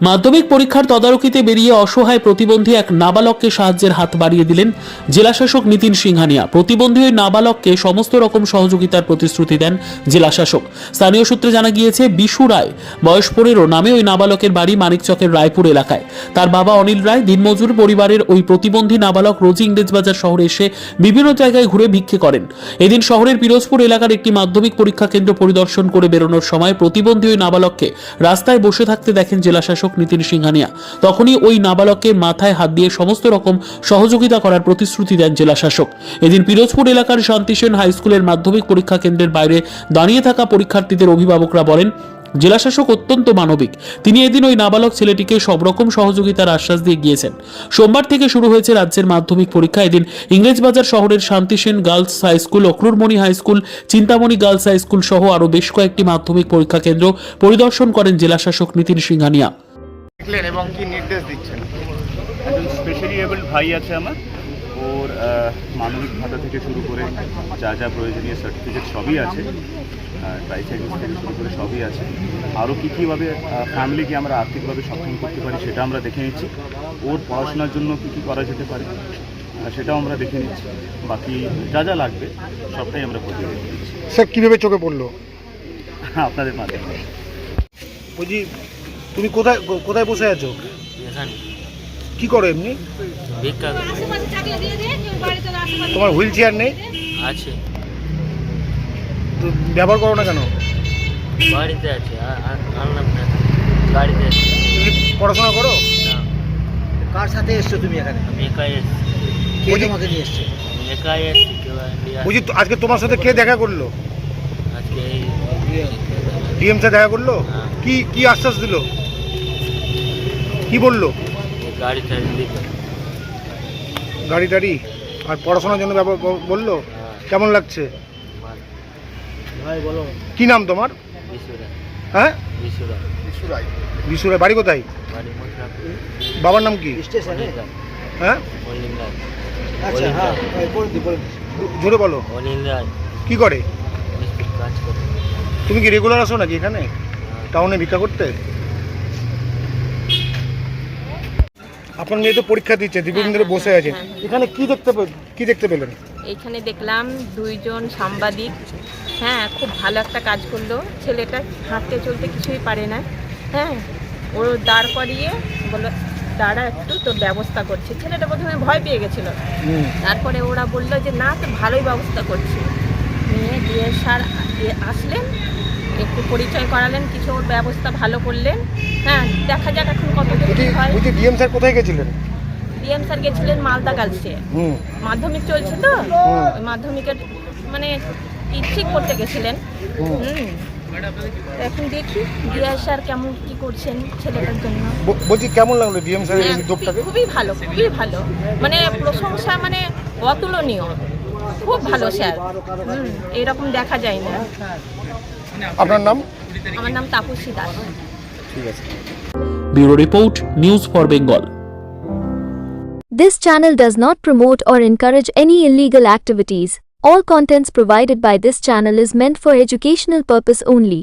মাধ্যমিক পরীক্ষার তদারকিতে বেরিয়ে অসহায় প্রতিবন্ধী এক নাবালককে সাহায্যের হাত বাড়িয়ে দিলেন জেলাশাসক নীতিন সিংহানিয়া। প্রতিবন্ধী ওই নাবালককে সমস্ত রকম সহযোগিতার প্রতিশ্রুতি দেন জেলাশাসক। স্থানীয় সূত্রে জানা গিয়েছে, বিশু রায় বয়স পনেরো নামে ওই নাবালকের বাড়ি মানিকচকের রায়পুর এলাকায়। তার বাবা অনিল রায় দিনমজুর পরিবারের ওই প্রতিবন্ধী নাবালক রোজি ইংরেজবাজার শহরে এসে বিভিন্ন জায়গায় ঘুরে ভিক্ষে করেন। এদিন শহরের পিরোজপুর এলাকার একটি মাধ্যমিক পরীক্ষা কেন্দ্র পরিদর্শন করে বেরোনোর সময় প্রতিবন্ধী ওই নাবালককে রাস্তায় বসে থাকতে দেখেন জেলাশাসক। নীতিন সিংহানিয়া। তখনই ওই নাবালককে মাথায় হাত দিয়ে সমস্ত রকম সহযোগিতা করার প্রতিশ্রুতি দেন জেলাশাসক এদিন পিরোজপুর এলাকার শান্তিসেন হাই স্কুলের মাধ্যমিক পরীক্ষা কেন্দ্রের বাইরে দাঁড়িয়ে থাকা পরীক্ষার্থীদের অভিভাবকরা বলেন জেলাশাসক অত্যন্ত মানবিক। তিনি এদিন ওই নাবালক ছেলেটিকে সব রকম সহযোগিতার আশ্বাস দিয়ে গিয়েছেন। সোমবার থেকে শুরু হয়েছে রাজ্যের মাধ্যমিক পরীক্ষা। এদিন ইংরেজবাজার শহরের Shantisen girls high school Akrurmoni high school, Chintamoni girls high school সহ আরও বেশ কয়েকটি মাধ্যমিক পরীক্ষা কেন্দ্র পরিদর্শন করেন জেলাশাসক নীতিন সিংহানিয়া। দেখলেন এবং কি নির্দেশ দিচ্ছেন? একজন স্পেশালি এবল ভাই আছে আমার। ওর মানবিক ভাতা থেকে শুরু করে যা যা প্রয়োজনীয় সার্টিফিকেট সবই আছে। ট্রাইসাইকেল থেকে শুরু করে সবই আছে। আরও কী কীভাবে ফ্যামিলিকে আমরা আর্থিকভাবে সক্ষম করতে পারি সেটা আমরা দেখে নিচ্ছি। ওর পড়াশোনার জন্য কী কী করা যেতে পারে সেটাও আমরা দেখে নিচ্ছি। বাকি যা যা লাগবে সবটাই আমরা করে দিচ্ছি। স্যার কীভাবে চোখে পড়ল? হ্যাঁ আপনাদের মাধ্যমে। বলছি তুমি কোথায় কোথায় বসে আছো? এখানে। কি করো এমনি? ভিক্ষা করে। তোমার হুইল চেয়ার নেই? আছে। তো ব্যবহার করো না কেন? বাড়িতে আছে আ- আ- আনলাম না। গাড়িতে আছে। তুমি পড়াশোনা করো? না। কার সাথে এসছো তুমি এখানে? আমি একাই এসেছি। কে তোমাকে নিয়ে এসছে? আমি একাই এসেছি কেউ ইন্ডিয়া বলছি তো আজকে তোমার সাথে কে দেখা করল? আজকে এই ডিএম স্যার দেখা করল? হ্যাঁ। কি কি আশ্বাস দিল? কি বলল? গাড়ি টাড়ি গাড়ি টাড়ি? আর পড়াশোনার জন্য ব্যবহার বলল? হ্যাঁ। কেমন লাগছে। কি নাম তোমার? হ্যাঁ? বিশুরা বাড়ি কোথায়? বাবার নাম কি? হ্যাঁ? আচ্ছা হ্যাঁ। জোরে বলো। কি করে? মিস্ত্রির কাজ করে। তুমি কি রেগুলার আসো নাকি এখানে? হ্যাঁ। টাউনে ভিক্ষা করতে? আপনার মেয়ে তো পরীক্ষা দিচ্ছে দীর্ঘদিন ধরে বসে আছে। হ্যাঁ। এখানে কি দেখতে কি দেখতে পেলেন? এইখানে দেখলাম দুইজন সাংবাদিক। হ্যাঁ খুব ভালো একটা কাজ করল। ছেলেটা হাঁটতে চলতে কিছুই পারে না। হ্যাঁ ও দাঁড় করিয়ে বলল দাঁড়া একটু তোর ব্যবস্থা করছে। ছেলেটা প্রথমে ভয় পেয়ে গেছিল। তারপরে ওরা বলল যে না তো ভালোই ব্যবস্থা করছে নিয়ে দিয়ে স্যার আসলেন। একটু পরিচয় করালেন কিছু ওর ব্যবস্থা ভালো করলেন। হ্যাঁ দেখা যাক এখন কত হয়। ডিএম স্যার কোথায় গেছিলেন? ডিএম স্যার গেছিলেন মালদা গার্লসে। মাধ্যমিক চলছে তো? মাধ্যমিকের মানে ঠিক করতে গেছিলেন। হুম। হুম। এখন দেখি দিয়া স্যার কেমন কি করছেন ছেলেটার জন্য। বলছি কেমন লাগল ডিএম স্যারের এই হ্যাঁ, উদ্যোগটাকে? খুবই ভালো খুবই ভালো। মানে প্রশংসা মানে অতুলনীয়। খুব ভালো স্যার। হুম এরকম দেখা যায় না। আপনার নাম আমার নাম তাপসী দাস ঠিক আছে bureau report news for Bengal This channel does not promote or encourage any illegal activities. All contents provided by this channel is meant for educational purpose only.